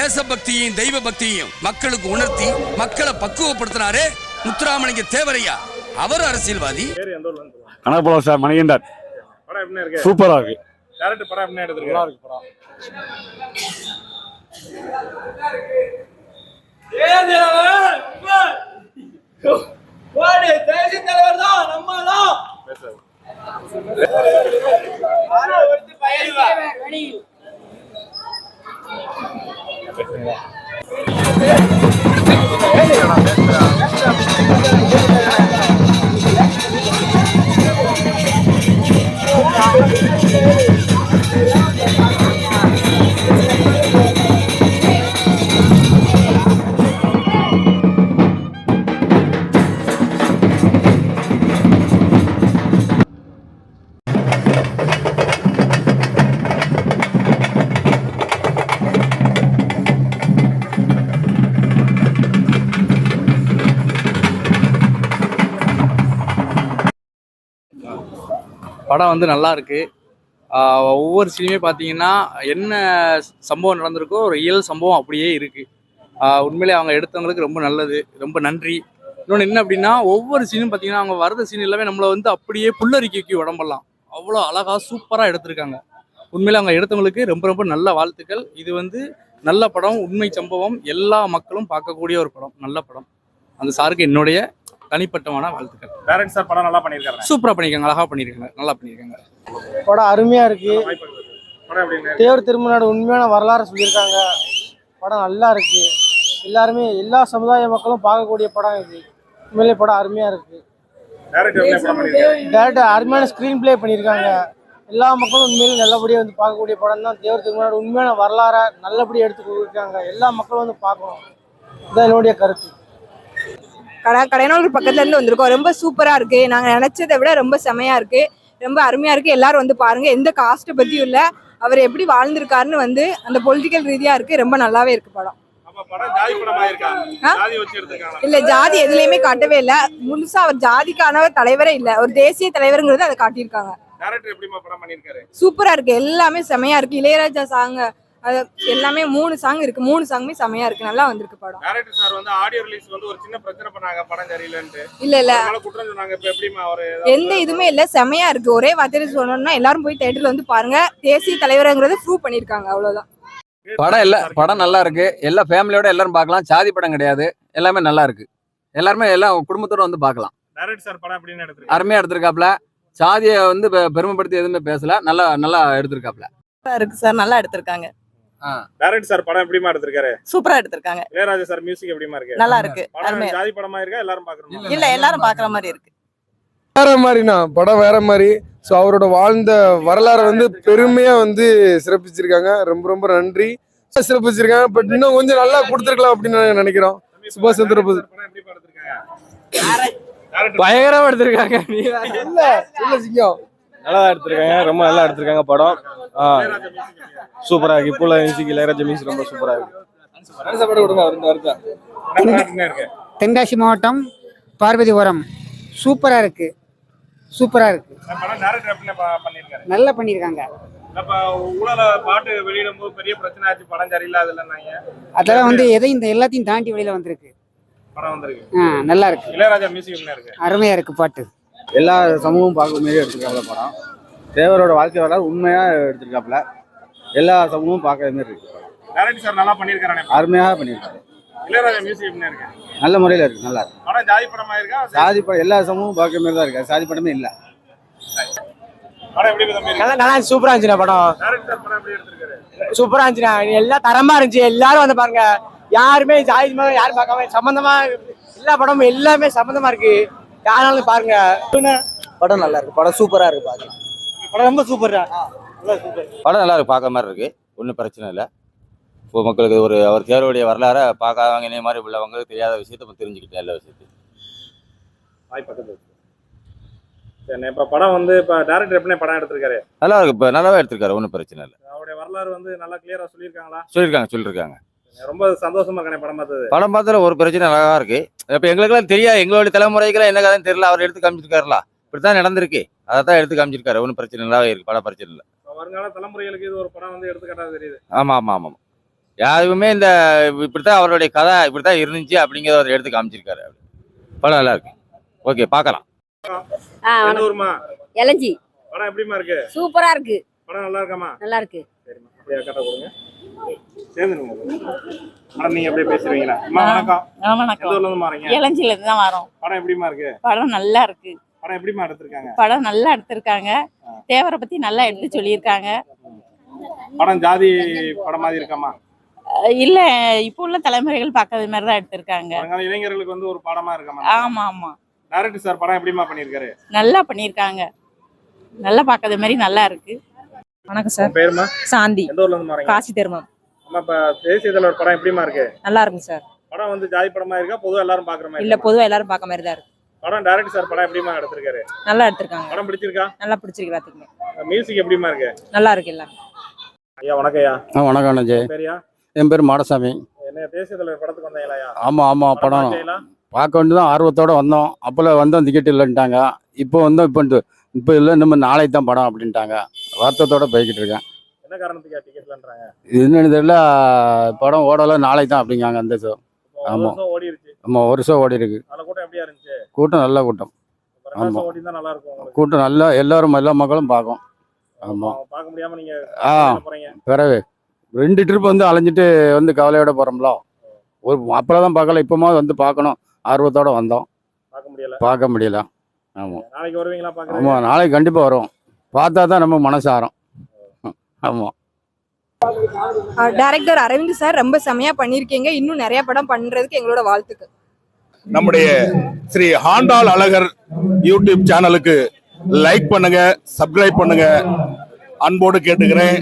தேசபக்தியையும் தெய்வ பக்தியையும் மக்களுக்கு உணர்த்தி மக்களை பக்குவப்படுத்தினாரே முத்துராமலிங்க தேவரையா. அவர் அரசியல்வாதி. கணக்குப்பழம் சார் மணிகண்டார் சூப்பரா இருக்கு. டேரக்டர் படம் எப்படி எடுத்திருக்காரு Hey, படம் வந்து நல்லா இருக்கு. ஒவ்வொரு சீனுமே பார்த்தீங்கன்னா என்ன சம்பவம் நடந்திருக்கோ ஒரு இயல் சம்பவம் அப்படியே இருக்கு. உண்மையிலே அவங்க எடுத்தவங்களுக்கு ரொம்ப நல்லது ரொம்ப நன்றி. இன்னொன்று என்ன அப்படின்னா ஒவ்வொரு சீனும் பார்த்தீங்கன்னா அவங்க வரத சீன் எல்லாமே நம்மளை வந்து அப்படியே புல்லரிக்கைக்கு உடம்பெல்லாம். அவ்வளோ அழகாக சூப்பராக எடுத்திருக்காங்க. உண்மையில அவங்க எடுத்தவங்களுக்கு ரொம்ப ரொம்ப நல்ல வாழ்த்துக்கள். இது வந்து நல்ல படம் உண்மை சம்பவம். எல்லா மக்களும் பார்க்கக்கூடிய ஒரு படம் நல்ல படம். அந்த சாருக்கு என்னுடைய தனிப்பட்டமான வாழ்த்துக்கள். டேரக்டர் சார் படம் நல்லா பண்ணியிருக்காரு சூப்பராக பண்ணியிருக்காங்க அழகா பண்ணியிருக்காங்க நல்லா பண்ணியிருக்காங்க படம் அருமையா இருக்கு. வாய்ப்பு இருக்குது. தேவர் திருமணோட உண்மையான வரலாறு சொல்லியிருக்காங்க. படம் நல்லா இருக்கு. எல்லாருமே எல்லா சமுதாய மக்களும் பார்க்கக்கூடிய படம் இது. உண்மையிலே படம் அருமையா இருக்கு. டேரக்டர் அருமையான ஸ்க்ரீன் ப்ளே பண்ணியிருக்காங்க எல்லா மக்களும் உண்மையிலே நல்லபடியாக வந்து பார்க்கக்கூடிய படம் தான் தேவர் திருமணோட உண்மையான வரலாறை நல்லபடியாக எடுத்து கொடுத்துருக்காங்க எல்லா மக்களும் வந்து பார்க்கணும். இதுதான் என்னுடைய கருத்து. கடை கடையனூர் பக்கத்துல இருந்து வந்திருக்கோம். ரொம்ப சூப்பரா இருக்கு. நாங்க நினைச்சதை விட ரொம்ப செமையா இருக்கு. ரொம்ப அருமையா இருக்கு. எல்லாரும் வந்து பாருங்க. எந்த காஸ்ட்டை பத்தியும் இல்ல. அவர் எப்படி வாழ்ந்திருக்காருன்னு வந்து அந்த பொலிட்டிக்கல் ரீதியா இருக்கு. ரொம்ப நல்லாவே இருக்கு படம். இல்ல ஜாதி எதுலயுமே காட்டவே இல்ல. முழுசா அவர் ஜாதிக்கானவர் தலைவரே இல்ல. ஒரு தேசிய தலைவருங்கிறத அதை காட்டியிருக்காங்க. சூப்பரா இருக்கு. எல்லாமே செமையா இருக்கு. இளையராஜா சாங் அது எல்லாமே மூணு சாங் இருக்கு. மூணு சாங்குமே செமையா இருக்கு. நல்லா வந்திருக்கு படம். டேரக்டர் சார் வந்து ஆடியோ ரிலீஸ் வந்து ஒரு சின்ன பிரச்சனை பண்ணாங்க படம் சரியில்லைன்ட்டு இல்ல இல்ல. அதனால குற்றம் சொன்னாங்க. இப்ப எப்படிமா அவரு எந்த இதுவுமே இல்ல. செமையா இருக்கு. ஒரே வார்த்தையில சொல்லணும்னா எல்லாரும் போய் தேட்டர்ல வந்து பாருங்க. தேசிய தலைவருங்கிறத ப்ரூவ் பண்ணிருக்காங்க அவ்வளவுதான். படம் இல்ல. படம் நல்லா இருக்கு. எல்லா ஃபேமிலியோட எல்லாரும் பார்க்கலாம். சாதி படம் கிடையாது. எல்லாமே நல்லா இருக்கு. எல்லாருமே எல்லாம் குடும்பத்தோட வந்து பார்க்கலாம். டேரக்டர் சார் படம் எப்படின்னு எடுத்திருக்காரு. அருமையா எடுத்திருக்காப்ல. சாதியை வந்து பெருமைப்படுத்தி எதுவுமே பேசல. நல்லா நல்லா எடுத்திருக்காப்ல. இருக்கு சார் நல்லா எடுத்திருக்காங்க. டேரக்டர் சார் படம் எப்படிமா எடுத்திருக்காரு? சூப்பரா எடுத்திருக்காங்க. இளையராஜா சார் மியூசிக் எப்படிமா இருக்கு? நல்லா இருக்கு. படம் ஜாதி படமா இருக்கா எல்லாரும் பாக்குறோம் இல்ல எல்லாரும் பாக்குற மாதிரி இருக்கு. வேற மாதிரிண்ணா படம் வேற மாதிரி. ஸோ அவரோட வாழ்ந்த வரலாறை வந்து பெருமையா வந்து சிறப்பிச்சிருக்காங்க. ரொம்ப ரொம்ப நன்றி. சிறப்பிச்சிருக்காங்க. பட் இன்னும் கொஞ்சம் நல்லா கொடுத்துருக்கலாம் அப்படின்னு நாங்க நினைக்கிறோம். சுபாஷ் சந்திர போஸ். பயங்கரமா எடுத்திருக்காங்க. இல்ல இல்ல சிங்கம். நல்லா எடுத்திருக்காங்க. ரொம்ப நல்லா எடுத்திருக்காங்க படம். ஆ, இளையராஜா music எப்படியா? சூப்பரா இருக்கு. இப்போ உள்ள மியூசிக் இளையராஜா மியூசிக் ரொம்ப சூப்பரா இருக்கு. தென்காசி மாவட்டம் பார்வதிபுரம். சூப்பராக இருக்கு. சூப்பராக இருக்கு. நல்லா இல்லைன்னாங்க. அதெல்லாம் வந்து எதை இந்த எல்லாத்தையும் தாண்டி வெளியில வந்திருக்கு. படம் வந்திருக்கு. ஆ நல்லா இருக்கு. இளையராஜா மியூசிக் அருமையா இருக்கு பாட்டு. எல்லா சமூகமும் பார்க்க மாரி எடுத்திருக்காப்ல படம். தேவரோட வாழ்க்கை வரலாறு உண்மையா எடுத்திருக்காப்ல எல்லா சமூகமும் பார்க்குற மாதிரி இருக்கு. டேரக்டர் சார் நல்லா பண்ணிருக்காரு அருமையாக பண்ணியிருக்காரு. இளையராஜா மியூசிக் நல்ல முறையில் இருக்கு நல்லா இருக்கு. படம் ஜாதி படமா இருக்கா? சாதி படம் எல்லா சமூகமும் பார்க்குற மாதிரி தான் இருக்கு. சாதி படமே இல்லை. நல்லா நல்லா சூப்பரா இருந்துச்சுண்ணா படம். சூப்பரா இருந்துச்சுண்ணா. எல்லாம் தரமா இருந்துச்சு. எல்லாரும் வந்து பாருங்க. யாருமே ஜாதி யாரும் பார்க்காம சம்பந்தமா எல்லா படமும் எல்லாமே சம்பந்தமா இருக்கு. யாராலும் பாருங்க. படம் நல்லா இருக்கு. படம் சூப்பரா இருக்கு பாக்கலாம் படம் ரொம்ப சூப்பர்? படம் நல்லா இருக்கு. பார்க்க மாதிரி இருக்கு. ஒன்றும் பிரச்சனை இல்லை. இப்போ மக்களுக்கு ஒரு அவர் தேர்வுடைய வரலாறை பார்க்காதவங்க இதே மாதிரி உள்ளவங்களுக்கு தெரியாத விஷயத்த இப்போ தெரிஞ்சுக்கிட்டேன் எல்லா விஷயத்தையும். வாய் பக்கத்துல வச்சு. சரி இப்ப படம் வந்து இப்ப டேரக்டர் எப்படி படம் எடுத்திருக்காரு? நல்லா இருக்கு. இப்போ நல்லாவே எடுத்திருக்காரு. ஒன்றும் பிரச்சனை இல்லை. அவருடைய வரலாறு வந்து நல்லா கிளியரா சொல்லியிருக்காங்களா? சொல்லியிருக்காங்க சொல்லியிருக்காங்க. ரொம்ப சந்தோஷமா இருக்கானே படம் பார்த்தது படம் பார்த்ததுல ஒரு பிரச்சனை அழகா இருக்கு. இப்போ எங்களுக்கெல்லாம் தெரியாது. எங்களுடைய தலைமுறைக்கெல்லாம் என்ன கதைன்னு தெரியல. அவர் எடுத்து காமிச்சிருக்காருல. இப்படித்தான் நடந்திருக்கு. அதை தான் எடுத்து காமிச்சிருக்காரு. ஒன்றும் பிரச்சனை நல்லாவே இருக்கு. படம் பிரச்சனை இல்லை வருங்கால தலைமுறைகளுக்கு இது ஒரு படம் வந்து எடுத்துக்காட்டா தெரியுது. ஆமாம் ஆமாம் ஆமாம் யாருமே இந்த இப்படித்தான் அவருடைய கதை இப்படித்தான் இருந்துச்சு அப்படிங்கிறத அவர் எடுத்து காமிச்சிருக்காரு. படம் நல்லா இருக்கு. ஓகே பார்க்கலாம் ஊருமா இளஞ்சி படம் எப்படிமா இருக்கு? சூப்பரா இருக்கு. படம் நல்லா இருக்காமா நல்லா இருக்கு. சரிம்மா. அப்படியே கட்ட கொடுங்க. சேர்ந்துருங்க. மேடம் நீங்க அப்படியே பேசுறீங்களா அம்மா வணக்கம். எந்த வணக்கம். ஊர்ல இருந்து மாறீங்க? இளஞ்சில இருந்து தான் வரோம். படம் எப்படிமா இருக்கு? படம் நல்லா இருக்கு. படம் எப்படிமா எடுத்திருக்காங்க? படம் நல்லா எடுத்திருக்காங்க. தேவரை பத்தி நல்லா எடுத்து சொல்லியிருக்காங்க. படம் ஜாதி படம் மாதிரி இருக்காமா இல்ல இப்போ உள்ள தலைமுறைகள் பார்க்காத மாதிரி தான் எடுத்திருக்காங்க. இளைஞர்களுக்கு வந்து ஒரு படமா இருக்காமா ஆமா ஆமா. டைரக்டர் சார் படம் எப்படிமா பண்ணிருக்காரு நல்லா பண்ணியிருக்காங்க. நல்லா பார்க்காத மாதிரி நல்லா இருக்கு. வணக்கம் உன் பேருமா சாந்தி. எந்த ஊர்ல காசி திருமம் இப்ப தேசிய தலைவர் படம் எப்படிமா இருக்கு? நல்லா இருக்கும் சார். படம் வந்து ஜாதி படமா இருக்கா? பொதுவா எல்லாரும் பாக்குற மாதிரி இல்ல? பொதுவா எல்லாரும் பார்க்க மாதிரி தான் இருக்கு. படம் டைரக்டர் சார் படம் எப்படிமா எடுத்திருக்காரு? நல்லா எடுத்திருக்காங்க. படம் பிடிச்சிருக்கா? நல்லா பிடிச்சிருக்கு பாத்துக்கங்க மியூசிக் எப்படிமா இருக்கு? நல்லா இருக்கு எல்லாம். ஐயா வணக்கம் ஐயா. ஆ வணக்கம் அண்ணாஜி பேரியா என் பேர் மாடசாமி. என்ன தேசிய தலைவர் படத்துக்கு வந்தீங்களா ஆமாம் ஆமாம் படம்? பார்க்க வேண்டி தான் ஆர்வத்தோட வந்தோம். அப்போல வந்தோம் டிக்கெட் இல்லைன்ட்டாங்க. இப்போ வந்தோம் இப்போ இப்போ இல்லை நம்ம நாளைக்கு தான் படம் அப்படின்ட்டாங்க. வருத்தத்தோட போய்கிட்டு இருக்கேன். என்ன காரணத்துக்கு டிக்கெட்லன்றாங்க என்னன்னு தெரியல படம் ஓடலை நாளைக்கு தான் அப்படிங்காங்க அந்த ஒரு ஆமா. வருஷம் ஓடிருச்சு. நம்ம ஒரு ஷோ ஓடி இருக்கு கூட்டம் எப்படியா இருந்துச்சு? கூட்டம் நல்ல கூட்டம். வருஷம் ஆமா. நல்லா இருக்கும் கூட்டம் நல்லா எல்லாரும் எல்லா மக்களும் பார்க்கும். அவங்க பார்க்க முடியாம நீங்க ஆ. பிறகு ரெண்டு ட்ரிப் வந்து அலைஞ்சிட்டு வந்து கவலையோட போகிறோம்ல ஒரு அப்போலாம் தான் பார்க்கல இப்போமா வந்து பார்க்கணும். ஆர்வத்தோட வந்தோம். பார்க்க முடியல. பார்க்க முடியல. ஆமாம் நாளைக்கு வருவீங்களா ஆமாம் நாளைக்கு கண்டிப்பாக வரும் பார்த்தா தான் நம்ம மனசு ஆறும் ஆமாம் டைரக்டர் அரவிந்த் சார் ரொம்ப செமையா பண்ணிருக்கீங்க இன்னும் நிறைய படம் பண்றதுக்கு எங்களோட வாழ்த்துக்கள். நம்முடைய ஸ்ரீ ஹாண்டால் அழகர் யூடியூப் சேனலுக்கு லைக் பண்ணுங்க சப்ஸ்கிரைப் பண்ணுங்க. அன்போடு கேட்டுக்கிறேன்.